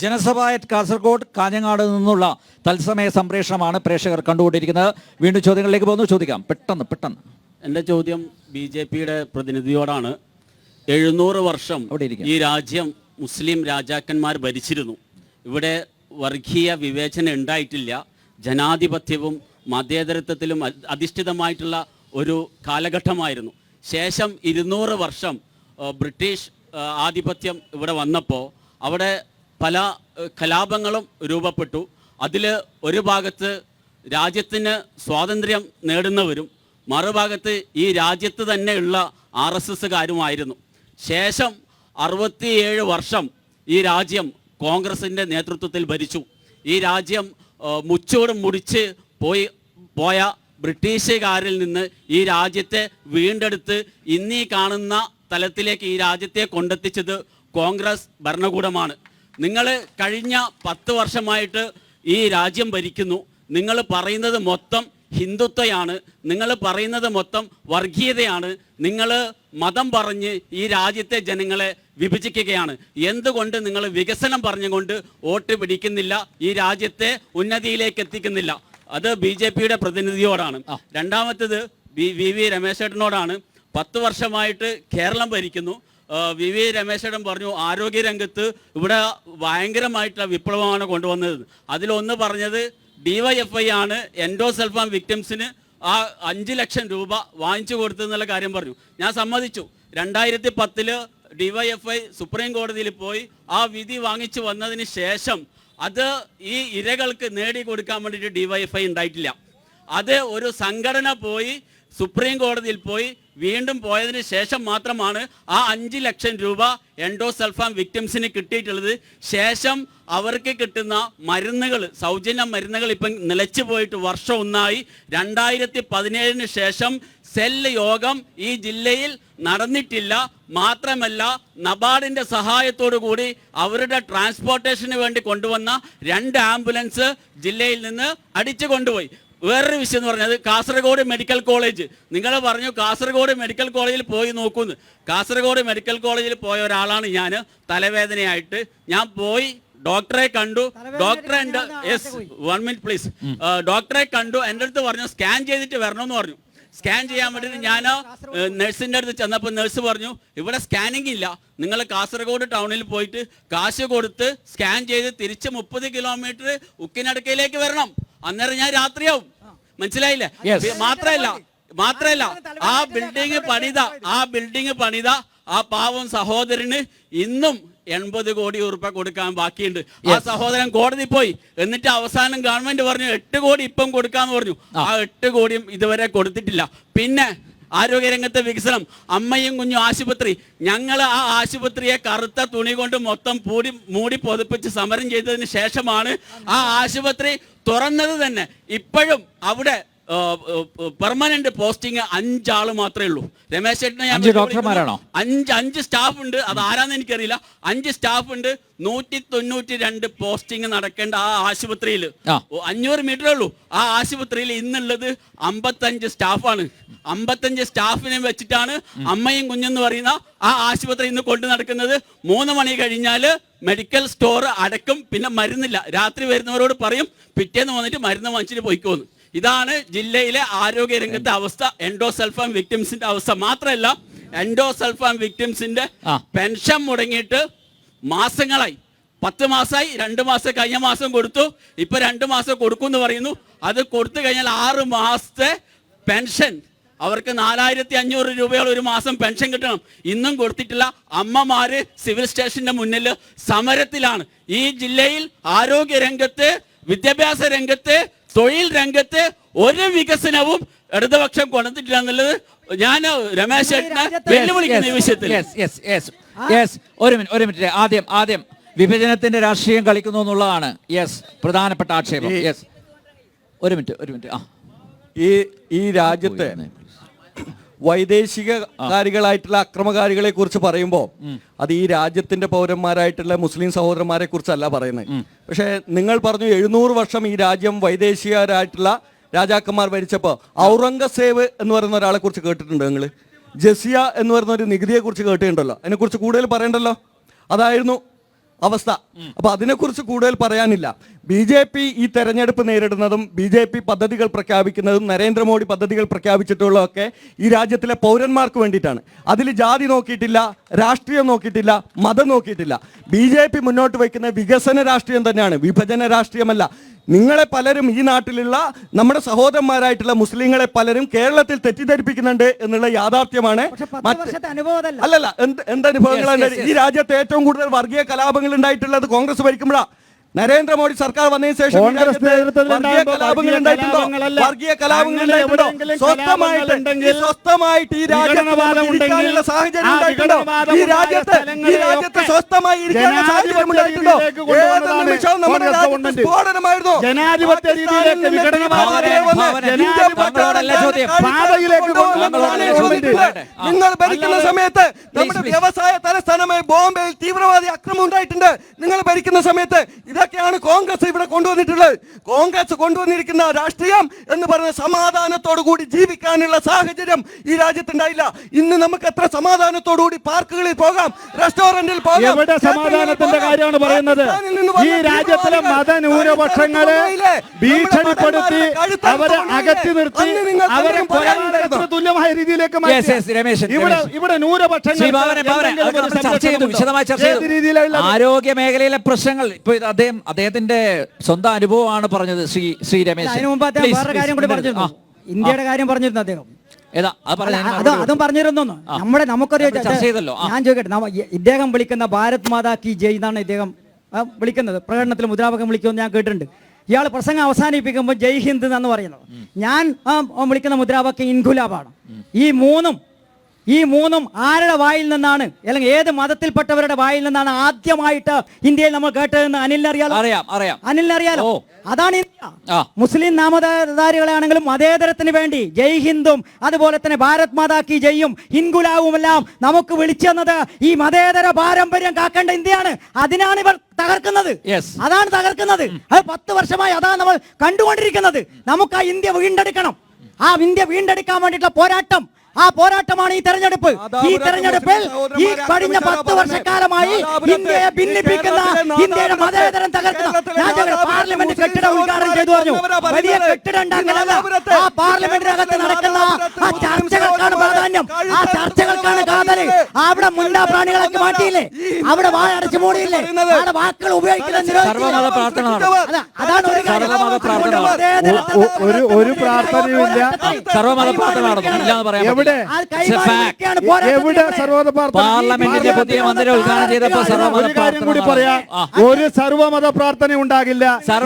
ജനസഭ at Kasaragod Kanhangad നിന്നുള്ള തത്സമയ സംപ്രേഷണമാണ് പ്രേക്ഷകർ കണ്ടുകൊണ്ടിരിക്കുന്നത്. വീണ്ടും ചോദ്യങ്ങളിലേക്ക് പോകുന്നു. ചോദിക്കാം. പെട്ടെന്ന് പെട്ടെന്ന്. എന്റെ ചോദ്യം ബി ജെ പിയുടെ പ്രതിനിധിയോടാണ്. എഴുന്നൂറ് വർഷം ഈ രാജ്യം മുസ്ലിം രാജാക്കന്മാർ ഭരിച്ചിരുന്നു. ഇവിടെ വർഗീയ വിവേചനം ഉണ്ടായിട്ടില്ല. ജനാധിപത്യവും മതേതരത്വത്തിലും അധിഷ്ഠിതമായിട്ടുള്ള ഒരു കാലഘട്ടമായിരുന്നു. ശേഷം ഇരുന്നൂറ് വർഷം ബ്രിട്ടീഷ് ആധിപത്യം ഇവിടെ വന്നപ്പോൾ അവിടെ പല കലാപങ്ങളും രൂപപ്പെട്ടു. അതിൽ ഒരു ഭാഗത്ത് രാജ്യത്തിന് സ്വാതന്ത്ര്യം നേടുന്നവരും മറുഭാഗത്ത് ഈ രാജ്യത്ത് തന്നെയുള്ള ആർ എസ് എസ്സുകാരുമായിരുന്നു. ശേഷം അറുപത്തിയേഴ് വർഷം ഈ രാജ്യം കോൺഗ്രസിന്റെ നേതൃത്വത്തിൽ ഭരിച്ചു. ഈ രാജ്യം മുച്ചോട് മുടിച്ച് പോയി പോയ ബ്രിട്ടീഷുകാരിൽ നിന്ന് ഈ രാജ്യത്തെ വീണ്ടെടുത്ത് ഇന്നീ കാണുന്ന തലത്തിലേക്ക് ഈ രാജ്യത്തെ കൊണ്ടെത്തിച്ചത് കോൺഗ്രസ് ഭരണകൂടമാണ്. നിങ്ങൾ കഴിഞ്ഞ പത്ത് വർഷമായിട്ട് ഈ രാജ്യം ഭരിക്കുന്നു. നിങ്ങൾ പറയുന്നത് മൊത്തം ഹിന്ദുത്വയാണ്. നിങ്ങൾ പറയുന്നത് മൊത്തം വർഗീയതയാണ്. നിങ്ങൾ മതം പറഞ്ഞ് ഈ രാജ്യത്തെ ജനങ്ങളെ വിഭജിക്കുകയാണ്. എന്തുകൊണ്ട് നിങ്ങൾ വികസനം പറഞ്ഞുകൊണ്ട് വോട്ട് പിടിക്കുന്നില്ല? ഈ രാജ്യത്തെ ഉന്നതിയിലേക്ക് എത്തിക്കുന്നില്ല. അത് ബി ജെ പിയുടെ പ്രതിനിധിയോടാണ്. രണ്ടാമത്തേത് വി വി വി രമേശേട്ടനോടാണ്. പത്ത് വർഷമായിട്ട് കേരളം ഭരിക്കുന്നു. വി വി രമേശേട്ടൻ പറഞ്ഞു ആരോഗ്യരംഗത്ത് ഇവിടെ ഭയങ്കരമായിട്ടുള്ള വിപ്ലവമാണ് കൊണ്ടുവന്നത്. അതിലൊന്ന് പറഞ്ഞത് ഡിവൈഎഫ്ഐ ആണ് എൻഡോസൾഫാൻ വിക്ടിംസിന് ആ അഞ്ച് ലക്ഷം രൂപ വാങ്ങിച്ചു കൊടുത്തെന്നുള്ള കാര്യം പറഞ്ഞു. ഞാൻ സമ്മതിച്ചു. രണ്ടായിരത്തി പത്തിൽ ഡിവൈഎഫ്ഐ സുപ്രീം കോടതിയിൽ പോയി ആ വിധി വാങ്ങിച്ചു വന്നതിന് ശേഷം അത് ഈ ഇരകൾക്ക് നേടി കൊടുക്കാൻ വേണ്ടിയിട്ട് ഡിവൈഎഫ്ഐ ഉണ്ടായിട്ടില്ല. അത് ഒരു സംഘടന പോയി സുപ്രീം കോടതിയിൽ പോയി വീണ്ടും പോയതിന് ശേഷം മാത്രമാണ് ആ അഞ്ച് ലക്ഷം രൂപ എൻഡോസൾഫാം വിക്ടിംസിന് കിട്ടിയിട്ടുള്ളത്. ശേഷം അവർക്ക് കിട്ടുന്ന മരുന്നുകൾ സൗജന്യ മരുന്നുകൾ ഇപ്പം നിലച്ചു പോയിട്ട് വർഷം ഒന്നായി. രണ്ടായിരത്തി പതിനേഴിന് ശേഷം സെല്ല് യോഗം ഈ ജില്ലയിൽ നടന്നിട്ടില്ല. മാത്രമല്ല നബാർഡിന്റെ സഹായത്തോടു കൂടി അവരുടെ ട്രാൻസ്പോർട്ടേഷന് വേണ്ടി കൊണ്ടുവന്ന രണ്ട് ആംബുലൻസ് ജില്ലയിൽ നിന്ന് അടിച്ചു കൊണ്ടുപോയി. വേറൊരു വിഷയം എന്ന് പറഞ്ഞത് കാസർഗോഡ് മെഡിക്കൽ കോളേജ്. നിങ്ങൾ പറഞ്ഞു കാസർഗോഡ് മെഡിക്കൽ കോളേജിൽ പോയി നോക്കുന്നു. കാസർഗോഡ് മെഡിക്കൽ കോളേജിൽ പോയ ഒരാളാണ് ഞാൻ തലവേദനയായിട്ട് ഞാൻ പോയി ഡോക്ടറെ കണ്ടു. ഡോക്ടറെ എന്റെ യെസ് വൺ മിനിറ്റ് പ്ലീസ് ഡോക്ടറെ കണ്ടു. എന്റെ അടുത്ത് പറഞ്ഞു സ്കാൻ ചെയ്തിട്ട് വരണമെന്ന് പറഞ്ഞു. സ്കാൻ ചെയ്യാൻ വേണ്ടിയിട്ട് ഞാൻ നഴ്സിന്റെ അടുത്ത് ചെന്നപ്പോൾ നഴ്സ് പറഞ്ഞു ഇവിടെ സ്കാനിങ് ഇല്ല. നിങ്ങൾ കാസർഗോഡ് ടൗണിൽ പോയിട്ട് കാശ് കൊടുത്ത് സ്കാൻ ചെയ്ത് തിരിച്ച് മുപ്പത് കിലോമീറ്റർ ഉക്കിനടുക്കയിലേക്ക് വരണം. അന്നേരം ഞാൻ രാത്രിയാവും. മനസ്സിലായില്ലേ? Yes. മാത്രല്ല മാത്രല്ല. ആ ബിൽഡിംഗ് പണിത ആ ബിൽഡിംഗ് പണിത ആ പാവം സഹോദരന് ഇന്നും എൺപത് കോടി ഉറുപ്പ കൊടുക്കാൻ ബാക്കിയുണ്ട്. ആ സഹോദരൻ കോടതി പോയി. എന്നിട്ട് അവസാനം ഗവൺമെന്റ് പറഞ്ഞു എട്ട് കോടി ഇപ്പം കൊടുക്കാന്ന് പറഞ്ഞു. ആ എട്ട് കോടിയും ഇതുവരെ കൊടുത്തിട്ടില്ല. പിന്നെ ആരോഗ്യരംഗത്തെ വികസനം. അമ്മയും കുഞ്ഞും ആശുപത്രി. ഞങ്ങൾ ആ ആശുപത്രിയെ കറുത്ത തുണി കൊണ്ട് മൊത്തം പൂടി മൂടി പൊതിപ്പിച്ച് സമരം ചെയ്തതിന് ശേഷമാണ് ആ ആശുപത്രി തുറന്നത് തന്നെ. ഇപ്പോഴും അവിടെ പെർമനന്റ് പോസ്റ്റിംഗ് അഞ്ചാൾ മാത്രമേ ഉള്ളൂ. രമേശ് ചേട്ടനെ അഞ്ച്. ഡോക്ടർമാരാണോ? അഞ്ച് അഞ്ച് സ്റ്റാഫ് ഉണ്ട്. അത് ആരാന്ന് എനിക്കറിയില്ല. അഞ്ച് സ്റ്റാഫ് ഉണ്ട്. നൂറ്റി തൊണ്ണൂറ്റി രണ്ട് പോസ്റ്റിംഗ് നടക്കേണ്ട ആ. ആശുപത്രിയിൽ. അഞ്ഞൂറ് മീറ്ററേ ഉള്ളൂ. ആ ആശുപത്രിയിൽ ഇന്നുള്ളത് അമ്പത്തഞ്ച് സ്റ്റാഫാണ് അമ്പത്തഞ്ച് സ്റ്റാഫിനെ വെച്ചിട്ടാണ് അമ്മയും കുഞ്ഞെന്ന് പറയുന്ന ആ ആശുപത്രി ഇന്ന് കൊണ്ടു നടക്കുന്നത്. മൂന്ന് മണി കഴിഞ്ഞാൽ മെഡിക്കൽ സ്റ്റോർ അടക്കും പിന്നെ മരുന്നില്ല. രാത്രി വരുന്നവരോട് പറയും പിറ്റേന്ന് വന്നിട്ട് മരുന്ന് വാങ്ങിച്ചിട്ട് പോയിക്കോന്ന്. ഇതാണ് ജില്ലയിലെ ആരോഗ്യ രംഗത്തെ അവസ്ഥ. എൻഡോസൾഫാം വിക്ടിംസിന്റെ അവസ്ഥ മാത്രമല്ല എൻഡോസൾഫാം വിക്ടിംസിന്റെ പെൻഷൻ മുടങ്ങിയിട്ട് മാസങ്ങളായി. പത്ത് മാസമായി രണ്ട് മാസം കഴിഞ്ഞ മാസം കൊടുത്തു. ഇപ്പൊ രണ്ട് മാസം കൊടുക്കും പറയുന്നു. അത് കൊടുത്തു കഴിഞ്ഞാൽ ആറ് മാസത്തെ പെൻഷൻ. അവർക്ക് നാലായിരത്തി അഞ്ഞൂറ് രൂപയോളം ഒരു മാസം പെൻഷൻ കിട്ടണം. ഇന്നും കൊടുത്തിട്ടില്ല. അമ്മമാര് സിവിൽ സ്റ്റേഷന്റെ മുന്നിൽ സമരത്തിലാണ്. ഈ ജില്ലയിൽ ആരോഗ്യ രംഗത്ത് വിദ്യാഭ്യാസ രംഗത്ത് തൊഴിൽ രംഗത്ത് ഒരു വികസനവും ഇടതുപക്ഷം കൊണ്ടുവന്നിട്ടില്ല എന്നുള്ളത് ഞാൻ രമേശ് ചേട്ടനെ വെല്ലുവിളിക്കുന്ന ഈ വിഷയത്തിൽ. Yes, yes, yes, yes. ഒരു മിനിറ്റ് ഒരു മിനിറ്റ്. ആദ്യം ആദ്യം വിഭജനത്തിന്റെ രാഷ്ട്രീയം കളിക്കുന്നു എന്നുള്ളതാണ്. യെസ് പ്രധാനപ്പെട്ട ആക്ഷേപം. യെസ്. ഒരു മിനിറ്റ് ഒരു മിനിറ്റ്. ആ. ഈ ഈ രാജ്യത്തെ വൈദേശികകാരികളായിട്ടുള്ള അക്രമകാരികളെ കുറിച്ച് പറയുമ്പോൾ അത് ഈ രാജ്യത്തിന്റെ പൗരന്മാരായിട്ടുള്ള മുസ്ലിം സഹോദരന്മാരെ കുറിച്ചല്ല പറയുന്നത്. പക്ഷേ നിങ്ങൾ പറഞ്ഞു എഴുന്നൂറ് വർഷം ഈ രാജ്യം വൈദേശികരായിട്ടുള്ള രാജാക്കന്മാർ ഭരിച്ചപ്പോൾ ഔറംഗസേവ് എന്ന് പറയുന്ന ഒരാളെ കുറിച്ച് കേട്ടിട്ടുണ്ട് നിങ്ങൾ? ജസിയ എന്ന് പറയുന്ന ഒരു നികുതിയെ കുറിച്ച് കേട്ടിട്ടുണ്ടല്ലോ. അതിനെക്കുറിച്ച് കൂടുതൽ പറയണ്ടല്ലോ? അതായിരുന്നു അവസ്ഥ. അപ്പൊ അതിനെക്കുറിച്ച് കൂടുതൽ പറയാനില്ല. ബി ജെ പി ഈ തെരഞ്ഞെടുപ്പ് നേരിടുന്നതും ബി ജെ പി പദ്ധതികൾ പ്രഖ്യാപിക്കുന്നതും നരേന്ദ്രമോദി പദ്ധതികൾ പ്രഖ്യാപിച്ചിട്ടുള്ളതൊക്കെ ഈ രാജ്യത്തിലെ പൗരന്മാർക്ക് വേണ്ടിയിട്ടാണ്. അതിൽ ജാതി നോക്കിയിട്ടില്ല രാഷ്ട്രീയം നോക്കിയിട്ടില്ല മതം നോക്കിയിട്ടില്ല. ബി ജെ പി മുന്നോട്ട് വയ്ക്കുന്ന വികസന രാഷ്ട്രീയം തന്നെയാണ് വിഭജന രാഷ്ട്രീയമല്ല. നിങ്ങളെ പലരും ഈ നാട്ടിലുള്ള നമ്മുടെ സഹോദരന്മാരായിട്ടുള്ള മുസ്ലിങ്ങളെ പലരും കേരളത്തിൽ തെറ്റിദ്ധരിപ്പിക്കുന്നുണ്ട് എന്നുള്ള യാഥാർത്ഥ്യമാണ്. അല്ലല്ല എന്ത് എന്ത് അനുഭവങ്ങളാണ് ഈ രാജ്യത്ത് ഏറ്റവും കൂടുതൽ വർഗീയ കലാപങ്ങൾ ഉണ്ടായിട്ടുള്ളത് കോൺഗ്രസ് ഭരിക്കുമ്പോഴാ. നരേന്ദ്രമോദി സർക്കാർ വന്നതിന് ശേഷം കലാപങ്ങൾ ഉണ്ടായിട്ടുണ്ടോ. വർഗീയ കലാപങ്ങൾ ഉണ്ടായിട്ടുണ്ടോ സ്വസ്ഥമായിട്ട് ഈ സ്വസ്ഥമായിട്ട് ഈ രാജ്യത്ത് സാഹചര്യം ഉണ്ടായിട്ടുണ്ടോ ഈ രാജ്യത്ത് ഈ രാജ്യത്ത് സ്വസ്ഥമായി ഇരിക്കാനുള്ള സാഹചര്യം ഉണ്ടായിട്ടുണ്ടോ ഏത് നിമിഷവും നമ്മുടെ രാജ്യത്ത്. സ്ഫോടനമായിരുന്നു. നിങ്ങൾ ഭരിക്കുന്ന സമയത്ത് നമ്മുടെ വ്യവസായ തലസ്ഥാനമായ ബോംബെയിൽ തീവ്രവാദി അക്രമം ഉണ്ടായിട്ടുണ്ട് നിങ്ങൾ ഭരിക്കുന്ന സമയത്ത് ഇതൊക്കെയാണ് കോൺഗ്രസ് ഇവിടെ കൊണ്ടുവന്നിട്ടുള്ളത്. കോൺഗ്രസ് കൊണ്ടുവന്നിരിക്കുന്ന രാഷ്ട്രീയം എന്ന് പറയുന്ന സമാധാനത്തോടു കൂടി ജീവിക്കാനുള്ള സാഹചര്യം ഈ രാജ്യത്തുണ്ടായില്ല. ഇന്ന് നമുക്ക് എത്ര സമാധാനത്തോടു കൂടി പാർക്കുകളിൽ പോകാം റെസ്റ്റോറന്റിൽ പോകാം എവിടെ സമാധാനത്തിന്റെ കാര്യമാണ് പറയുന്നത്? ഈ രാജ്യത്തിലെ മതന്യൂനപക്ഷങ്ങളെ ഭീഷണിപ്പെടുത്തി അവരെ അകറ്റി നിർത്തി അവരെ തുല്യമായ രീതിയിലേക്ക് ഇവിടെ ഇവിടെ ന്യൂനപക്ഷങ്ങൾ ചർച്ച ചെയ്തു വിശദമായി ചർച്ച ഏത് രീതിയിലുള്ള ചെയ്തു ആരോഗ്യ മേഖലയിലെ പ്രശ്നങ്ങൾ ഇപ്പൊ ഇത് അദ്ദേഹം അദ്ദേഹത്തിന്റെ സ്വന്തം അനുഭവമാണ് പറഞ്ഞത് ശ്രീ ശ്രീ രമേശ് അതിനു മുമ്പ് അദ്ദേഹം വേറൊരു കാര്യം കൂടി പറഞ്ഞിരുന്നു. ഇന്ത്യയുടെ കാര്യം പറഞ്ഞിരുന്നു അദ്ദേഹം. ഏതാ? അത് അത് പറഞ്ഞിരുന്നു നമ്മുടെ നമുക്കൊരു ഞാൻ ചോദിക്കട്ടെ ഇദ്ദേഹം വിളിക്കുന്ന ഭാരത് മാതാ കി ജയ് എന്നാണ് ഇദ്ദേഹം വിളിക്കുന്നത്. പ്രകടനത്തിൽ മുദ്രാവകം വിളിക്കുമെന്ന് ഞാൻ കേട്ടിട്ടുണ്ട്. ഇയാൾ പ്രസംഗം അവസാനിപ്പിക്കുമ്പോൾ ജയ് ഹിന്ദ് എന്നാണ് പറയുന്നത്. ഞാൻ വിളിക്കുന്ന മുദ്രാവാക്യം ഇൻഖുലാബാണ്. ഈ മൂന്നും ഈ മൂന്നും ആരുടെ വായിൽ നിന്നാണ്? അല്ലെങ്കിൽ ഏത് മതത്തിൽപ്പെട്ടവരുടെ വായിൽ നിന്നാണ് ആദ്യമായിട്ട് ഇന്ത്യയിൽ നമ്മൾ കേട്ടതെന്ന് അനിലിന് അറിയാലോ? അറിയാം അറിയാം. അനിലിന് അറിയാലോ? ഓ. അതാണ് ഇന്ത്യ. മുസ്ലിം നാമധാരികളാണെങ്കിലും മതേതരത്തിന് വേണ്ടി ജയ് ഹിന്ദും അതുപോലെ തന്നെ ഭാരത് മാതാ കി ജയ്യും ഹിൻഗുലാവും എല്ലാം നമുക്ക് വിളിച്ചെന്നത് ഈ മതേതര പാരമ്പര്യം കാക്കേണ്ട ഇന്ത്യയാണ്. അതിനാണ് ഇവർ തകർക്കുന്നത്. അതാണ് തകർക്കുന്നത്. അത് പത്ത് വർഷമായി അതാണ് നമ്മൾ കണ്ടുകൊണ്ടിരിക്കുന്നത്. നമുക്ക് ആ ഇന്ത്യ വീണ്ടെടുക്കണം. ആ ഇന്ത്യ വീണ്ടെടുക്കാൻ വേണ്ടിയിട്ടുള്ള പോരാട്ടം ആ പോരാട്ടമാണ് ഈ തെരഞ്ഞെടുപ്പ് ഈ തെരഞ്ഞെടുപ്പിൽ ഈ കഴിഞ്ഞ പത്ത്. വർഷക്കാലമായി ഇന്ത്യയെ ഭിന്നിപ്പിക്കുന്ന ഇന്ത്യയുടെ മതേതരം തകർക്കുന്ന രാജ്യങ്ങൾ പാർലമെന്റ് കെട്ടിടം ഉദ്ഘാടനം ചെയ്തു പറഞ്ഞു വലിയ. കെട്ടിടം ഉണ്ടാക്കലല്ല ആ പാർലമെന്റിനകത്ത് നടക്കുന്ന ആ ചർച്ചകൾക്കാണ് പ്രാധാന്യം ആ ചർച്ചകൾക്കാണ് കാതൽ അവിടെ മുണ്ടാ പ്രാണികളൊക്കെ മാറ്റിയില്ലേ അവിടെ വായ അടച്ചു മൂടിയില്ലേ അവിടെ വാക്കുകൾ അതാ, അതാണ് ഒരു കാര്യം. സർവമത പ്രാർത്ഥന നടത്തും. മതേതരത്വം ഒ- ഒരു ഒരു പ്രാർത്ഥനയുമില്ല സർവമത പ്രാർത്ഥന ഇല്ലാന്ന് പറയാൻ എവിടെ? എവിടെ. പാർലമെന്റിന്റെ പുതിയ മന്ദിരം ഉദ്ഘാടനം കാര്യം കൂടി പറയാം. ഒരു സർവമത പ്രാർത്ഥന ഉണ്ടാകില്ല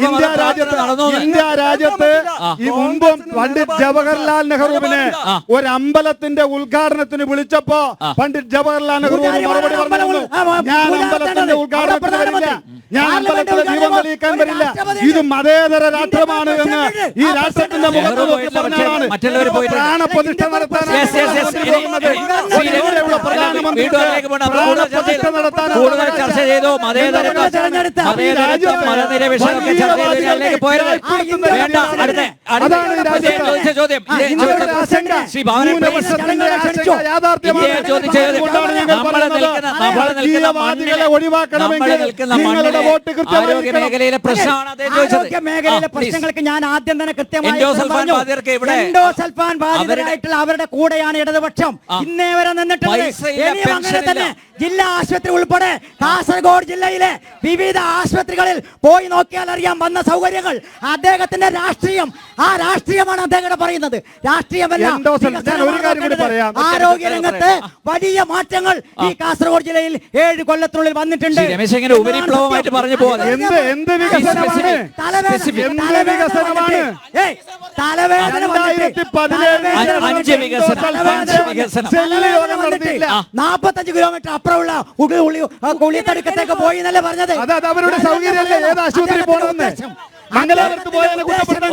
ഇന്ത്യ രാജ്യത്ത് നടന്നു. ഇന്ത്യ രാജ്യത്ത് ഈ മുമ്പും പണ്ഡിറ്റ് ജവഹർലാൽ നെഹ്റുവിനെ ഒരു അമ്പലത്തിന്റെ ഉദ്ഘാടനത്തിന് വിളിച്ചപ്പോ പണ്ഡിറ്റ് ജവഹർലാൽ നെഹ്റു മറുപടി ആ, ഞാൻ അമ്പലത്തിന്റെ. ഉദ്ഘാടനത്തിന് വരില്ല. ഞാൻ പാർലമെന്റ് അമ്പലത്തിലെ ദീപം ഉദ്ഘാടനം തെളിയിക്കാൻ വരില്ല. ഇത് മതേതര രാഷ്ട്രമാണ് എന്ന് ഈ രാഷ്ട്രത്തിന്റെ മുഖത്ത് നോക്കി പറഞ്ഞാണ്. പ്രാണപ്രതിഷ്ഠ നടത്താൻ കൂടുതൽ ചർച്ച ചെയ്തു. ചർച്ച ചെയ്തു അതിലേക്ക് പോയത്. വേണ്ട അടുത്ത ചോദിച്ച ചോദ്യം. ശ്രീ ഭവനെ ആരോഗ്യ. മേഖലയിലെ പ്രശ്നമാണ് അദ്ദേഹം ചോദിച്ചത്. ആരോഗ്യ മേഖലയിലെ ആ, please. പ്രശ്നങ്ങൾക്ക് ഞാൻ ആദ്യം തന്നെ കൃത്യമായി അവരുടെ ഉത്തരം കൂടെയാണ് ഇടതുപക്ഷം. ഇന്നേ വരെ നിന്നിട്ടുള്ളത് പെൻഷനില്ല. തന്നെ ജില്ലാ ആശുപത്രി ഉൾപ്പെടെ കാസർഗോഡ് ജില്ലയിലെ വിവിധ ആശുപത്രികളിൽ പോയി നോക്കിയാൽ അറിയാം വന്ന സൗകര്യങ്ങൾ അദ്ദേഹത്തിന്റെ രാഷ്ട്രീയം. ആ രാഷ്ട്രീയമാണ് അദ്ദേഹം പറയുന്നത്. രാഷ്ട്രീയമല്ല. എൻഡോസൾഫാൻ- ഞാൻ ഒരു കാര്യം കൂടി പറയാം. ആരോഗ്യ രംഗത്ത് വലിയ മാറ്റങ്ങൾ ഈ കാസർഗോഡ് ജില്ലയിൽ ഏഴ് കൊല്ലത്തിനുള്ളിൽ വന്നിട്ടുണ്ട്. ഉപരിപ്ലവമായിട്ട് പറഞ്ഞു പോവാതെ. എന്ത് എന്ത് വികസനമാണ്? തലവേദന തലവേദന നാപ്പത്തഞ്ച് കിലോമീറ്റർ അപ്പുറമുള്ള ഉള്ളി ഉള്ളി ഉള്ളിത്തടുക്കത്തേക്ക് പോയി എന്നല്ലേ പറഞ്ഞത്? അത് അവരുടെ സൗകര്യമല്ലേ ഏത് ആശുപത്രി പോകണമെന്ന് മംഗലാപുരത്ത് പോയാൽ കുറ്റപ്പെടുത്താൻ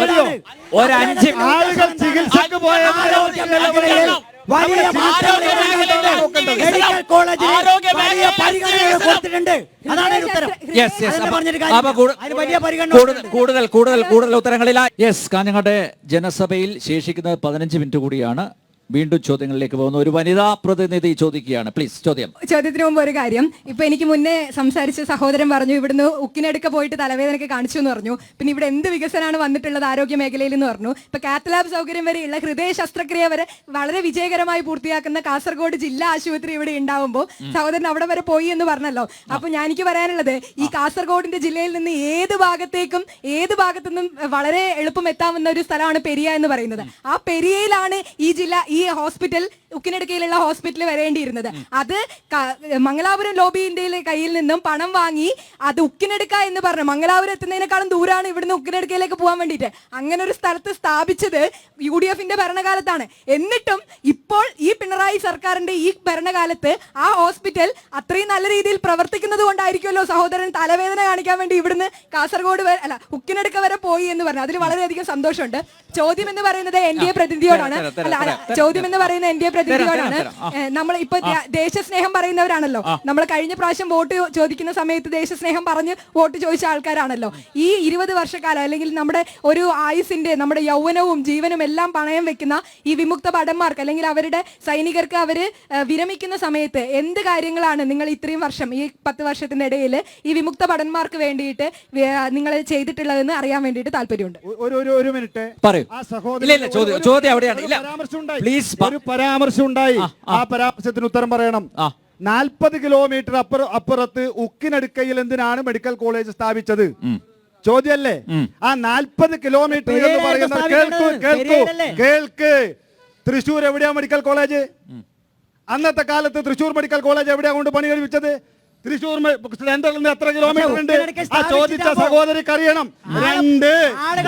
ഒരു അഞ്ച് ആളുകൾ ചികിത്സക്ക് പോയാൽ വലിയ മെഡിക്കൽ കോളേജിൽ വലിയ പരിഗണനകൾ കൊടുത്തിട്ടുണ്ട്. അതാണ്. കൂടുതൽ കൂടുതൽ കൂടുതൽ ഉത്തരങ്ങളില്ല യെസ് കാഞ്ഞങ്ങാട്ടെ ജനസഭയിൽ ശേഷിക്കുന്നത് പതിനഞ്ച് മിനിറ്റ് കൂടിയാണ്. വീണ്ടും ചോദ്യങ്ങളിലേക്ക് പോകുന്നു ഒരു വനിതാ പ്രതിനിധി ചോദിക്കുകയാണ്. പ്ലീസ് ചോദ്യം. ചോദ്യത്തിന് മുമ്പ് ഒരു കാര്യം. ഇപ്പൊ എനിക്ക് മുന്നേ സംസാരിച്ച സഹോദരൻ പറഞ്ഞു ഇവിടുന്ന് ഉക്കിനെടുക്ക പോയിട്ട് തലവേദനയ്ക്ക് കാണിച്ചു എന്ന് പറഞ്ഞു. പിന്നെ ഇവിടെ എന്ത് വികസനമാണ് വന്നിട്ടുള്ളത് ആരോഗ്യ മേഖലയിൽ എന്ന് പറഞ്ഞു. ഇപ്പൊ കാത്തലാബ് സൗകര്യം വരെയുള്ള ഹൃദയ ശസ്ത്രക്രിയ വരെ വളരെ വിജയകരമായി പൂർത്തിയാക്കുന്ന കാസർഗോഡ് ജില്ലാ ആശുപത്രി ഇവിടെ ഉണ്ടാവുമ്പോൾ സഹോദരൻ അവിടെ വരെ പോയി എന്ന് പറഞ്ഞല്ലോ. അപ്പൊ ഞാൻ എനിക്ക് പറയാനുള്ളത് ഈ കാസർഗോഡിന്റെ ജില്ലയിൽ നിന്ന് ഏത് ഭാഗത്തേക്കും ഏത് ഭാഗത്തു നിന്നും വളരെ എളുപ്പം എത്താവുന്ന ഒരു സ്ഥലമാണ് പെരിയ എന്ന് പറയുന്നത്. ആ പെരിയയിലാണ് ഈ ജില്ല ഈ ഹോസ്പിറ്റൽ ഉക്കിനടുക്കയിലുള്ള ഹോസ്പിറ്റൽ വരേണ്ടിയിരുന്നത്. അത് മംഗലാപുരം ലോബിന്റെ കയ്യിൽ നിന്നും പണം വാങ്ങി അത് ഉക്കിനെടുക്ക എന്ന് പറഞ്ഞു. മംഗലാപുരം എത്തുന്നതിനേക്കാളും ദൂരാണ് ഇവിടുന്ന് ഉക്കിനെടുക്കയിലേക്ക് പോകാൻ വേണ്ടിയിട്ട്. അങ്ങനെ ഒരു സ്ഥലത്ത് സ്ഥാപിച്ചത് യു ഡി എഫിന്റെ ഭരണകാലത്താണ്. എന്നിട്ടും ഇപ്പോൾ ഈ പിണറായി സർക്കാരിന്റെ ഈ ഭരണകാലത്ത് ആ ഹോസ്പിറ്റൽ അത്രയും നല്ല രീതിയിൽ പ്രവർത്തിക്കുന്നത് കൊണ്ടായിരിക്കുമല്ലോ സഹോദരൻ തലവേദന കാണിക്കാൻ വേണ്ടി ഇവിടുന്ന് കാസർഗോഡ് വരെ അല്ല ഉക്കിനെടുക്ക വരെ പോയി എന്ന് പറഞ്ഞു. അതിൽ വളരെയധികം സന്തോഷമുണ്ട്. ചോദ്യം എന്ന് പറയുന്നത് എൻ ഡി എ പ്രതിനിധിയോടാണ്. അല്ല അല്ല, തരാം. ചോദ്യം എന്ന് പറയുന്നത് എൻ ഡി എ പ്രതിനിധിയോടാണ്. നമ്മൾ ഇപ്പൊ ദേശസ്നേഹം പറയുന്നവരാണല്ലോ. നമ്മൾ കഴിഞ്ഞ പ്രാവശ്യം വോട്ട് ചോദിക്കുന്ന സമയത്ത് ദേശസ്നേഹം പറഞ്ഞ് വോട്ട് ചോദിച്ച ആൾക്കാരാണല്ലോ. ഈ ഇരുപത് വർഷക്കാലം അല്ലെങ്കിൽ നമ്മുടെ ഒരു ആയുസിന്റെ നമ്മുടെ യൗവനവും ജീവനും എല്ലാം പണയം വെക്കുന്ന ഈ വിമുക്ത ഭടന്മാർക്ക് അല്ലെങ്കിൽ അവരുടെ സൈനികർക്ക് അവർ വിരമിക്കുന്ന സമയത്ത് എന്ത് കാര്യങ്ങളാണ് നിങ്ങൾ ഇത്രയും വർഷം ഈ പത്ത് വർഷത്തിന്റെ ഇടയിൽ ഈ വിമുക്ത ഭടന്മാർക്ക് വേണ്ടിയിട്ട് നിങ്ങൾ ചെയ്തിട്ടുള്ളതെന്ന് അറിയാൻ വേണ്ടിയിട്ട് താല്പര്യമുണ്ട്. ഒരു ഒരു മിനിറ്റ്. പറയൂ. ആ സഹോദരൻ ഇല്ല, ഇല്ല, ചോദ്യം- ഒരു- ചോദ്യം അവിടെയാണ്. ഒരു ഇല്ല. പരാമർശം ഉണ്ടായി. ഒരു പരാമർശം ഉണ്ടായി ആ, പരാമർശത്തിന് ഉത്തരം പറയണം. നാൽപ്പത് കിലോമീറ്റർ അപ്പുറ അപ്പുറത്ത് ഉക്കിനടുക്കയിൽ എന്തിനാണ് മെഡിക്കൽ കോളേജ് സ്ഥാപിച്ചത്? ചോദ്യല്ലേ ആ നാൽപ്പത് കിലോമീറ്റർ എന്ന് പറയുന്നത് കേൾക്കൂ കേൾക്കൂ? കേൾക്ക്. തൃശ്ശൂർ എവിടെയാ മെഡിക്കൽ കോളേജ്? അന്നത്തെ കാലത്ത് തൃശ്ശൂർ മെഡിക്കൽ കോളേജ് എവിടെയാ കൊണ്ട് പണി കഴിപ്പിച്ചത് തൃശ്ശൂർ സെന്ററിൽ നിന്ന് എത്ര കിലോമീറ്റർ ഉണ്ട്? ആ ചോദിച്ച സഹോദരി സഹോദരിക്ക് അറിയണം രണ്ട്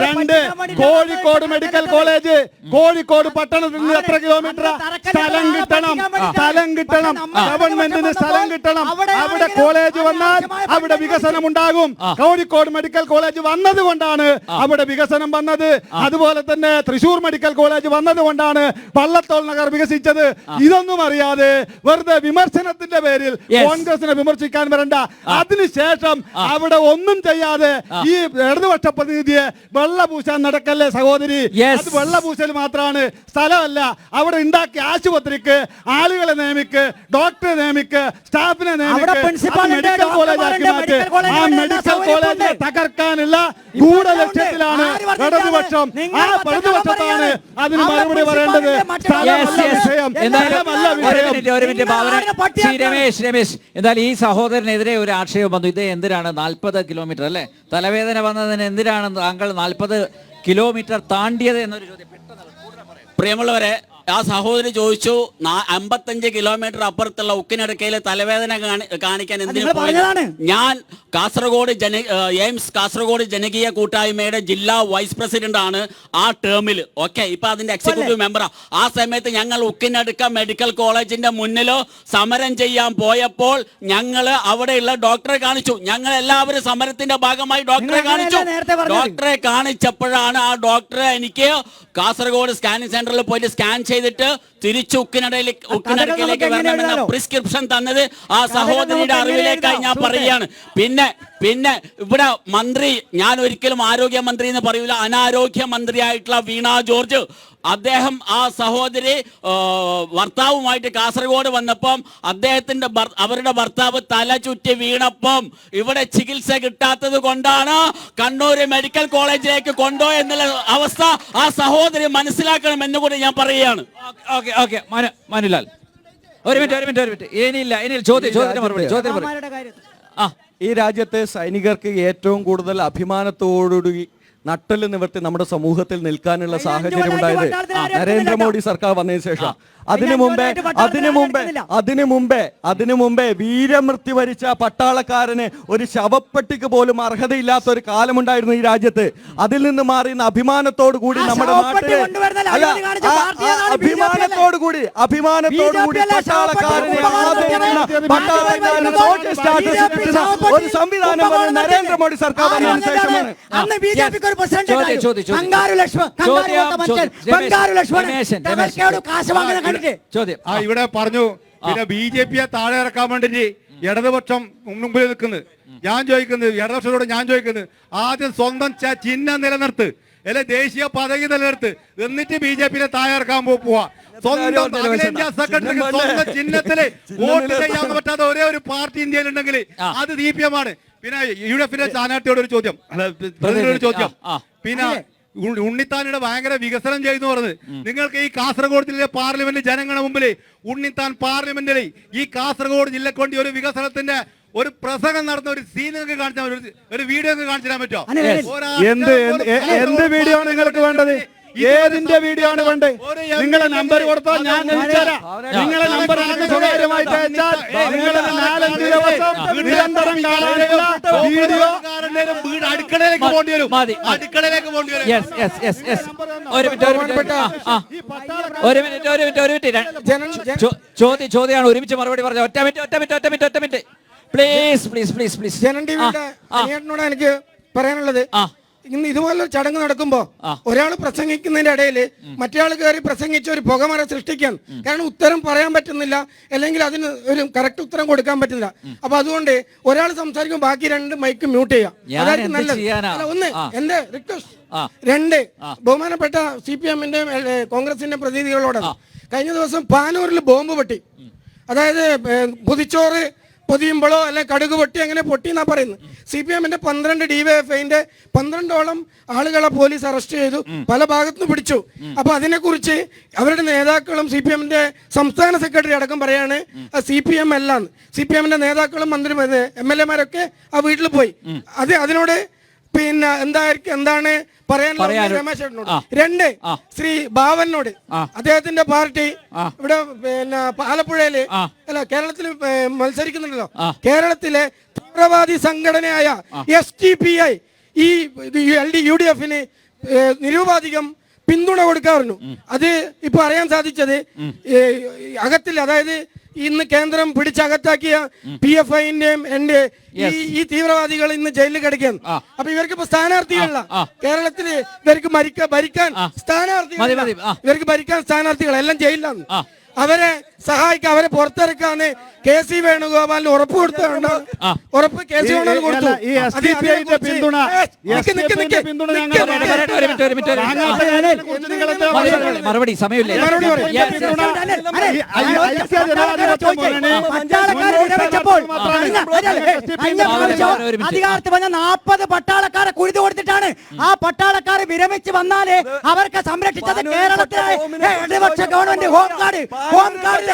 രണ്ട്. Kozhikode medical college. കോഴിക്കോട് പട്ടണത്തിൽ നിന്ന് എത്ര കിലോമീറ്റർ സ്ഥലം കിട്ടണം. സ്ഥലം കിട്ടണം. ഗവൺമെന്റിന് സ്ഥലം കിട്ടണം. അവിടെ കോളേജ് വന്നാൽ അവിടെ വികസനം ഉണ്ടാകും കോഴിക്കോട് മെഡിക്കൽ കോളേജ് വന്നത് കൊണ്ടാണ് അവിടെ വികസനം വന്നത്. അതുപോലെ തന്നെ തൃശ്ശൂർ മെഡിക്കൽ കോളേജ് വന്നത് കൊണ്ടാണ് പള്ളത്തോൾ നഗർ വികസിച്ചത്. ഇതൊന്നും അറിയാതെ വെറുതെ വിമർശനത്തിന്റെ പേരിൽ കോൺഗ്രസിനെ കോൺഗ്രസിനെ വിമർശിക്കാൻ വരണ്ട. അതിനുശേഷം അവിടെ ഒന്നും ചെയ്യാതെ ഈ ഇടതുപക്ഷ പ്രതിനിധിയെ വെള്ളപൂശാൻ നടക്കല്ലേ സഹോദരി. അത് വെള്ളപൂശൽ മാത്രമാണ് സ്ഥലമല്ല. അവിടെ ഉണ്ടാക്കിയ ആശുപത്രിക്ക് ആളുകളെ നിയമിക്ക് ഡോക്ടറെ നിയമിക്ക് സ്റ്റാഫിനെ നിയമിക്ക് മെഡിക്കൽ മാറ്റ്. ആ മെഡിക്കൽ കോളേജ്. തകർക്കാനുള്ള ഗൂഢ ഗൂഢലക്ഷ്യത്തിലാണ് ഇടതുപക്ഷം. ആ പ്രതിപക്ഷത്താണ്. അതിന് മറുപടി പറയേണ്ടത്. സ്ഥലമല്ല. വിഷയം. സ്ഥലമല്ല ഒരു വിഷയം. മിനിറ്റ് പട്ടിയാക്കാണ്? രമേശ് രമേശ് എന്തായാലും ഈ സഹോദരനെതിരെ ഒരു ആക്ഷേപം വന്നു. ഇത് എന്തിനാണ്? നാൽപ്പത് കിലോമീറ്റർ അല്ലേ? തലവേദന വന്നതിന് എന്തിനാണ് താങ്കൾ നാൽപ്പത് കിലോമീറ്റർ താണ്ടിയത് എന്നൊരു ചോദ്യം. പെട്ടെന്ന് പ്രിയമുള്ളവരെ ആ സഹോദരി ചോദിച്ചു അമ്പത്തഞ്ച് കിലോമീറ്റർ അപ്പുറത്തുള്ള ഉക്കിനടുക്കയിലെ തലവേദന കാണിക്കാൻ എന്തിനു നിങ്ങൾ പോയത്? പറഞ്ഞതാണ്. ഞാൻ കാസർഗോഡ് ജന എയിംസ് കാസർഗോഡ് ജനകീയ കൂട്ടായ്മയുടെ ജില്ലാ വൈസ് പ്രസിഡന്റ് ആണ് ആ ടേമിൽ ഓക്കെ ഇപ്പൊ അതിന്റെ എക്സിക്യൂട്ടീവ് മെമ്പറാ ആ സമയത്ത് ഞങ്ങൾ ഉക്കിനടുക്ക മെഡിക്കൽ കോളേജിന്റെ മുന്നിലോ സമരം ചെയ്യാൻ പോയപ്പോൾ ഞങ്ങൾ അവിടെയുള്ള ഡോക്ടറെ കാണിച്ചു ഞങ്ങൾ എല്ലാവരും സമരത്തിന്റെ ഭാഗമായി ഡോക്ടറെ കാണിച്ചു? ഡോക്ടറെ കാണിച്ചപ്പോഴാണ് ആ ഡോക്ടറെ എനിക്ക് കാസർഗോഡ് സ്കാനിങ് സെന്ററിൽ പോയിട്ട് സ്കാൻ ചെയ്തിട്ട് തിരിച്ചു ഉക്കിനടയിൽ എങ്ങനെ വരണമെന്ന? പ്രിസ്ക്രിപ്ഷൻ തന്നത് ആ സഹോദരിയുടെ അറിവിലേക്കായി ഞാൻ. പറയുകയാണ് പിന്നെ പിന്നെ ഇവിടെ മന്ത്രി ഞാൻ ഒരിക്കലും ആരോഗ്യമന്ത്രി എന്ന് പറയൂല അനാരോഗ്യ മന്ത്രിയായിട്ടുള്ള വീണ ജോർജ് അദ്ദേഹം ആ സഹോദരി ഭർത്താവുമായിട്ട് കാസർഗോഡ് വന്നപ്പം അദ്ദേഹത്തിന്റെ അവരുടെ ഭർത്താവ് തല ചുറ്റി വീണപ്പം ഇവിടെ ചികിത്സ കിട്ടാത്തത് കൊണ്ടാണ് കണ്ണൂർ മെഡിക്കൽ കോളേജിലേക്ക് കൊണ്ടോ എന്നുള്ള അവസ്ഥ ആ സഹോദരി മനസ്സിലാക്കണം എന്ന് കൂടി ഞാൻ പറയുകയാണ്. Okay okay. മനു മനുലാൽ. ഒരു മിനിറ്റ് ഒരു മിനിറ്റ് ഒരു മിനിറ്റ്. ഇനിയില്ല ഇനിയില്ല. ചോദ്യം ചോദ്യത്തിന് മറുപടി ചോദ്യം കാര്യം. ആ. ഈ രാജ്യത്തെ സൈനികർക്ക് ഏറ്റവും കൂടുതൽ അഭിമാനത്തോടുകൂടി നട്ടൽ നിവർത്തി നമ്മുടെ സമൂഹത്തിൽ നിൽക്കാനുള്ള സാഹചര്യം ഉണ്ടായത് നരേന്ദ്രമോദി സർക്കാർ വന്നതിന് ശേഷം അതിനു മുമ്പേ അതിനു മുമ്പേ അതിനു മുമ്പേ അതിനു മുമ്പേ വീരമൃത്യു വരിച്ച പട്ടാളക്കാരന് ഒരു ശവപ്പെട്ടിക്ക് പോലും അർഹതയില്ലാത്ത ഒരു കാലമുണ്ടായിരുന്നു ഈ രാജ്യത്ത്. അതിൽ നിന്ന് മാറി ഇന്ന് അഭിമാനത്തോടു കൂടി നമ്മുടെ നാട്ടിൽ? അഭിമാനത്തോടു കൂടി അഭിമാനത്തോടു കൂടി പട്ടാളക്കാരനെ സ്റ്റാറ്റസ് ഒരു സംവിധാനം നരേന്ദ്രമോദി സർക്കാർ ഒരു ചോദ്യം. ചോദ്യം, ചോദ്യം. ചോദ്യം ആ ഇവിടെ പറഞ്ഞു പിന്നെ ബി ജെ പിയെ താഴെ ഇറക്കാൻ വേണ്ടി ഇടതുപക്ഷം മുമ്പിൽ നിൽക്കുന്നത് ഞാൻ ചോദിക്കുന്നത് ഇടതുപക്ഷത്തോട് ഞാൻ ചോദിക്കുന്നത് ആദ്യം സ്വന്തം ചിഹ്നം നിലനിർത്ത് അല്ലെ ദേശീയ പദവി നിലനിർത്ത് എന്നിട്ട് ബി ജെ പിയെ താഴെ ഇറക്കാൻ പോവാ. സ്വന്തം അഖിലേന്ത്യാ സെക്രട്ടറിക്ക് സ്വന്തം ചിഹ്നത്തിൽ വോട്ട് ചെയ്യാൻ പറ്റാത്ത ഒരേ ഒരു പാർട്ടി ഇന്ത്യയിലുണ്ടെങ്കിൽ അത് ആണ്. പിന്നെ യു ഡി എഫിന്റെ സ്ഥാനാർത്ഥിയോട് ഒരു ചോദ്യം. ഒരു ചോദ്യം. പിന്നെ ഉണ്ണിത്താനിയുടെ ഭയങ്കര വികസനം ചെയ്തു പറഞ്ഞത് നിങ്ങൾക്ക് ഈ കാസർഗോഡ് ജില്ലയിലെ പാർലമെന്റ് ജനങ്ങളുടെ മുമ്പിൽ ഉണ്ണിത്താൻ പാർലമെന്റിൽ ഈ കാസർഗോഡ് ജില്ലക്ക് വേണ്ടി ഒരു വികസനത്തിന്റെ ഒരു പ്രസംഗം നടന്ന ഒരു സീൻ നിങ്ങൾക്ക് കാണിച്ചാൽ ഒരു വീഡിയോ ഒക്കെ കാണിച്ചു തരാൻ പറ്റുമോ? എന്ത് എന്ത് വീഡിയോ ആണ് നിങ്ങൾക്ക് വേണ്ടത്? ഏതിന്റെ വീഡിയോ ആണ് വേണ്ടത് നിങ്ങളെ നമ്പർ കൊടുത്താൽ ഞാൻ അയച്ചുതരാം നിങ്ങളെ നമ്പർ എനിക്ക് സ്വകാര്യമായിട്ട് അയച്ചാൽ നിങ്ങളെ നാലഞ്ച് ദിവസം നിരന്തരം കാണാനുള്ള വീഡിയോ അടുക്കളയിലേക്ക് പോകേണ്ടി വരും പോകേണ്ടി വരും ഒരു മിനിറ്റ് ഒരു മിനിറ്റ്. ഒരു മിനിറ്റ് ഒരു മിനിറ്റ് ഒരു മിനിറ്റ് ചോ- ചോദ്യം ചോദ്യമാണ് ഒരുമിച്ച് മറുപടി പറഞ്ഞത് ഒറ്റ മിനിറ്റ് ഒറ്റ മിനിറ്റ് ഒറ്റ മിനിറ്റ് ഒറ്റ minute please please please please Janam ടിവിയുടെ എനിക്ക് പറയാനുള്ളത് ആ. ഇന്ന് ഇതുപോലൊരു ചടങ്ങ് നടക്കുമ്പോ ഒരാൾ പ്രസംഗിക്കുന്നതിന്റെ ഇടയിൽ മറ്റേ കയറി പ്രസംഗിച്ച ഒരു പുകമറ സൃഷ്ടിക്കാൻ. കാരണം ഉത്തരം പറയാൻ പറ്റുന്നില്ല അല്ലെങ്കിൽ അതിന് ഒരു കറക്റ്റ് ഉത്തരം കൊടുക്കാൻ പറ്റുന്നില്ല. അപ്പൊ അതുകൊണ്ട് ഒരാൾ സംസാരിക്കുമ്പോൾ ബാക്കി രണ്ട് മൈക്ക് മ്യൂട്ട് ചെയ്യാം. അതായിരിക്കും നല്ലത്. ഒന്ന്. എന്റെ റിക്വസ്റ്റ് രണ്ട് ബഹുമാനപ്പെട്ട സി പി എമ്മിന്റെയും കോൺഗ്രസിന്റെ പ്രതിനിധികളോട് കഴിഞ്ഞ ദിവസം പാനൂരിൽ ബോംബ് പൊട്ടി. അതായത് പൊതിച്ചോറ് പൊതിയുമ്പോഴോ അല്ലെ കടുക് പൊട്ടി അങ്ങനെ പൊട്ടി എന്നാ പറയുന്നത്. സി പി എമ്മിന്റെ പന്ത്രണ്ട് ഡിവൈഎഫ്ഐന്റെ പന്ത്രണ്ടോളം ആളുകളെ പോലീസ് അറസ്റ്റ് ചെയ്തു. പല ഭാഗത്തുനിന്ന് പിടിച്ചു. അപ്പൊ അതിനെക്കുറിച്ച് അവരുടെ നേതാക്കളും സി പി എമ്മിന്റെ സംസ്ഥാന സെക്രട്ടറി അടക്കം പറയാണ് സി പി എം അല്ലാന്ന്. സി പി എമ്മിന്റെ നേതാക്കളും മന്ത്രി എം എൽ എമാരൊക്കെ ആ വീട്ടിൽ പോയി. അത് അതിനോട് പിന്നെ എന്തായിരിക്കും? എന്താണ് പറയാനുള്ളത്? രമേശേട്ടനോട് രമേശ് രണ്ട് ശ്രീ ബാവനോട്. അദ്ദേഹത്തിന്റെ പാർട്ടി ഇവിടെ പിന്നെ ആലപ്പുഴയിൽ അല്ല കേരളത്തിൽ മത്സരിക്കുന്നുണ്ടല്ലോ. കേരളത്തിലെ തീവ്രവാദി സംഘടനയായ എസ് ടി പി ഐ ഈ എൽ ഡി യു ഡി എഫിന് നിരൂപാധികം പിന്തുണ കൊടുക്കാറുണ്ട്. അത് ഇപ്പൊ അറിയാൻ സാധിച്ചത് അകത്തിൽ അതായത് ഇന്ന് കേന്ദ്രം പിടിച്ചകത്താക്കിയ പി എഫ് ഐന്റെയും എന്റെ ഈ തീവ്രവാദികൾ ഇന്ന് ജയിലിൽ കിടക്കുകയാണ്. ആ. അപ്പൊ ഇവർക്ക് ഇപ്പൊ സ്ഥാനാർത്ഥികളില്ല. കേരളത്തിൽ ഇവർക്ക് മരിക്ക ഭരിക്കാൻ. സ്ഥാനാർത്ഥികൾ ഇവർക്ക് ഭരിക്കാൻ സ്ഥാനാർത്ഥികൾ എല്ലാം ജയിലിലാണ് അവരെ സഹായിക്കാൻ അവരെ പുറത്തിറക്കാന്ന് കെ സി വേണുഗോപാലിന് ഉറപ്പ് കൊടുത്തുകൊണ്ട് ഉറപ്പ് കെ സി വേണു കൊടുത്തു. മറുപടി സമയമില്ലേ. അധികാരത്തിൽ വന്ന നാൽപ്പത് പട്ടാളക്കാരെ കുഴുതു കൊടുത്തിട്ടാണ് ആ പട്ടാളക്കാർ വിരമിച്ച് വന്നാലേ അവർക്ക് സംരക്ഷിച്ചത് കേരളത്തിലെ ഇടതുപക്ഷ ഗവൺമെന്റ് ഹോം ഗാർഡ്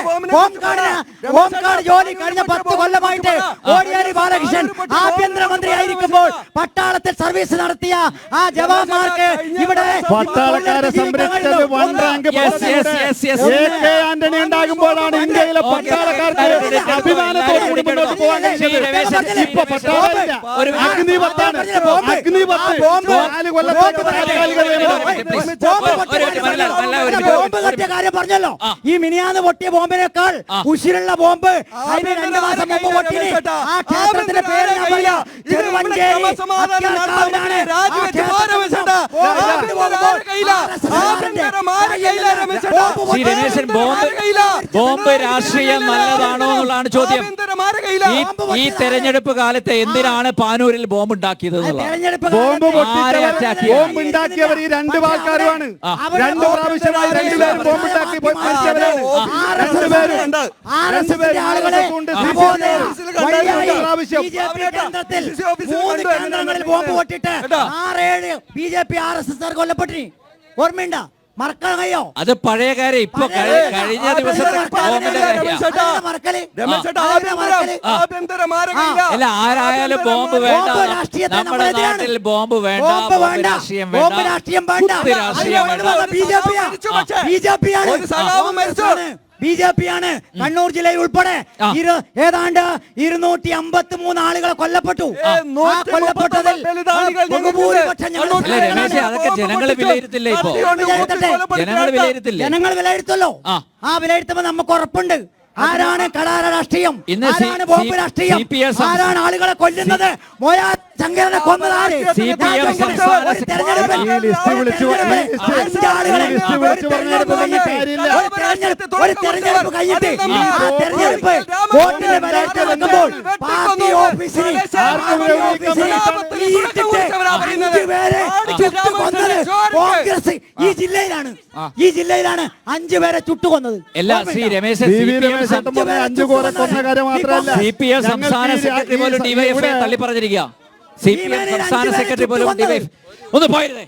ഗാർഡ് ജോലി കഴിഞ്ഞ പത്ത് കൊല്ലമായിട്ട് കോടിയേരി ബാലകൃഷ്ണൻ ആഭ്യന്തരമന്ത്രി ആയിരിക്കുമ്പോൾ പട്ടാളത്തിൽ സർവീസ് നടത്തിയ ആ ജവാന്മാർക്ക് ഇവിടെ പട്ടാളക്കാരെ സംരക്ഷിച്ചത് വൺ റാങ്ക് ആന്റണി ഉണ്ടാകുമ്പോഴാണ് ഇന്ത്യയിലെ പട്ടാളക്കാർക്ക് അഭിമാനത്തോടു ഇപ്പൊ പട്ടാളമില്ല അഗ്നിപത്താണ് അഗ്നിപത്ത് നാല് മിനിറ്റ്, കാര്യം പറഞ്ഞല്ലോ. ഈ മിനിയാന്ന് പൊട്ടിയ ബോംബിനേക്കാൾ ഉശിരുള്ള ബോംബ് അതിന് രണ്ട് മാസം മുമ്പ് ആ ക്ഷേത്രത്തിന്റെ പേര് ഞാൻ പറയാം ബോംബ് രാഷ്ട്രീയം നല്ലതാണോ എന്നുള്ളതാണ് ചോദ്യം ഈ തെരഞ്ഞെടുപ്പ് കാലത്ത് എന്തിനാണ് പാനൂരിൽ ബോംബ് ഉണ്ടാക്കിയത് ബോംബ്? ബോംബ് ഉണ്ടാക്കിയവർ ഈ രണ്ട് ആൾക്കാരുമാണ് ആ. രണ്ട് പ്രാവശ്യമായി രണ്ടുപേരും ബോംബ് ഉണ്ടാക്കി ബോംബ് പൊട്ടിട്ട് ആറേഴ് B J P R S S കൊല്ലപ്പെട്ടി ഓർമ്മയുണ്ട മറക്കാൻ കഴിയോ അത് പഴയ കാര്യം. ഇപ്പൊ കഴിഞ്ഞ ദിവസത്തെ അല്ല ആരായാലും ബോംബ് വേണ്ട. നമ്മുടെ. നാട്ടിൽ ബോംബ് വേണ്ട ബോംബ് രാഷ്ട്രീയം വേണ്ട. രാഷ്ട്രീയം വേണ്ട. കുത്തി രാഷ്ട്രീയം വേണ്ട. B J P B J P ആണ്. ബി ജെ പി ആണ് കണ്ണൂർ ജില്ലയിൽ ഉൾപ്പെടെ. ഏതാണ്ട് ഇരുന്നൂറ്റി അമ്പത്തി മൂന്ന് ആളുകളെ കൊല്ലപ്പെട്ടു. ആ കൊല്ലപ്പെട്ടതിൽ ജനങ്ങൾ വിലയിരുത്തില്ല ഇപ്പൊ. വിലയിരുത്തട്ടെ. ജനങ്ങൾ വിലയിരുത്തില്ലേ. ജനങ്ങൾ വിലയിരുത്തല്ലോ ആ. വിലയിരുത്തുമ്പോ നമുക്ക് ഉറപ്പുണ്ട്. ആരാണ് കടാര രാഷ്ട്രീയം? ആരാണ് ബോംബ് രാഷ്ട്രീയം? ആരാണ് ആളുകളെ കൊല്ലുന്നത്? മോയാ ഒരു തെരഞ്ഞെടുപ്പ് കഴിഞ്ഞിട്ട് ആ തെരഞ്ഞെടുപ്പ് വോട്ടിന് പാർട്ടി ഓഫീസിന് ആർക്കും പാർട്ടി ഓഫീസിന് തീയിട്ടിട്ട് അഞ്ച് പേരെ ചുട്ടു കൊന്നത് കോൺഗ്രസ് ഈ ജില്ലയിലാണ്. ഈ ജില്ലയിലാണ് അഞ്ചു പേരെ ചുട്ടുകൊന്നത്. എല്ലാ ശ്രീ രമേശ് അഞ്ചു കൊന്ന കാര്യം മാത്രമല്ല. സി പി എം സംസ്ഥാന സെക്രട്ടറി പോലും ഡിവൈഎഫ്ഐ ഇവിടെ തള്ളി പറഞ്ഞിരിക്കുക സി പി എം സംസ്ഥാന സെക്രട്ടറി പോലും. ഡിവൈഎഫ് ഒന്ന് പോയിരുന്നേ.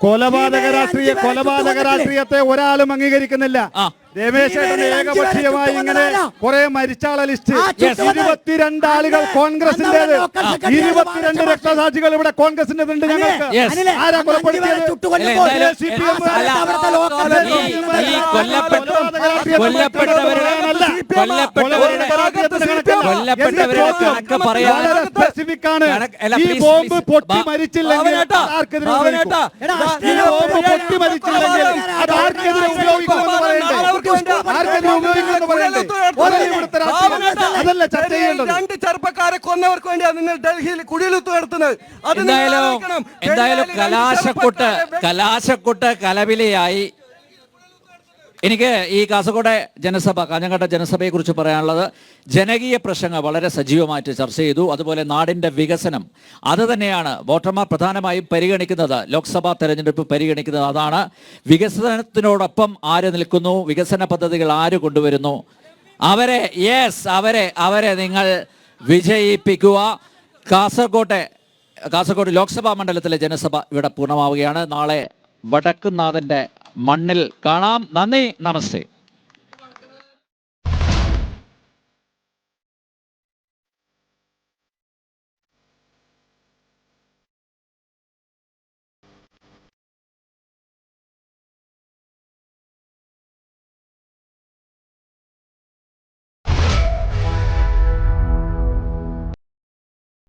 കൊലപാതക രാഷ്ട്രീയ കൊലപാതക രാഷ്ട്രീയത്തെ ഒരാളും അംഗീകരിക്കുന്നില്ല. ആ. രമേശ് ചേട്ടൻ ഈ അഞ്ച് പേരെ ഏകപക്ഷീയമായി ഇങ്ങനെ? കുറെ മരിച്ചാള ലിസ്റ്റ്. ഇരുപത്തിരണ്ട് ആളുകൾ കോൺഗ്രസിന്റെ കോൺഗ്രസിന്റേത്. ഇരുപത്തിരണ്ട് രക്തസാക്ഷികൾ ഇവിടെ കോൺഗ്രസിന്റെ ഉണ്ട് ഞങ്ങൾക്ക്. ആരാ കൊലപ്പെടുത്തിയത്? ചുട്ടുകൊല്ലുമ്പോൾ അല്ല, എന്തായാലും- CPM ആ സ്ഥലത്ത് അവിടുത്തെ ലോക്കൽ ഈ സെക്രട്ടറി ഈ കൊല്ലപ്പെട്ട കൊല്ലപ്പെട്ടവരുടെ കൊല്ലപ്പെട്ടവരുടെ കൊല്ലപ്പെട്ടവരുടെ കണക്ക് പറയാൻ ഈ ബോംബ്. പൊട്ടി മരിച്ചില്ലെങ്കിൽ പൊട്ടി മരിച്ചില്ലെങ്കിൽ അത് ആർക്കെതിരെ ഉപയോഗിക്കുമെന്ന് പറയണ്ടേ ആർക്കെതിരെ ഉപയോഗിക്കുമെന്ന് പറയണ്ടേ അതല്ലേ ചർച്ച ചെയ്യേണ്ടത്. രണ്ട് ചെറുപ്പക്കാരെ കൊന്നവർക്ക് വേണ്ടിയാണ് നിങ്ങൾ ഡൽഹിയിൽ കുടിയിലുത്ത് നടത്തുന്നത് എന്തായാലും എന്തായാലും കലാശക്കൊട്ട് കലാശക്കൊട്ട് കലവിലയായി എനിക്ക് ഈ കാസർഗോഡ് ജനസഭ കാഞ്ഞങ്ങാട്ടെ ജനസഭയെ കുറിച്ച് പറയാനുള്ളത് ജനകീയ പ്രശ്നങ്ങൾ വളരെ സജീവമായിട്ട് ചർച്ച ചെയ്തു. അതുപോലെ നാടിന്റെ വികസനം അത് തന്നെയാണ് വോട്ടർമാർ പ്രധാനമായും പരിഗണിക്കുന്നത്. ലോക്സഭാ തെരഞ്ഞെടുപ്പ് പരിഗണിക്കുന്നത്. അതാണ് വികസനത്തിനോടൊപ്പം ആര് നിൽക്കുന്നു വികസന പദ്ധതികൾ ആര് കൊണ്ടുവരുന്നു. അവരെ യെസ് അവരെ അവരെ നിങ്ങൾ വിജയിപ്പിക്കുക. കാസർഗോട്ടെ കാസർഗോഡ് ലോക്സഭാ മണ്ഡലത്തിലെ ജനസഭ ഇവിടെ പൂർണമാവുകയാണ്. നാളെ വടക്കുന്നാഥന്റെ മണ്ണിൽ കാണാം. നന്ദി നമസ്തേ.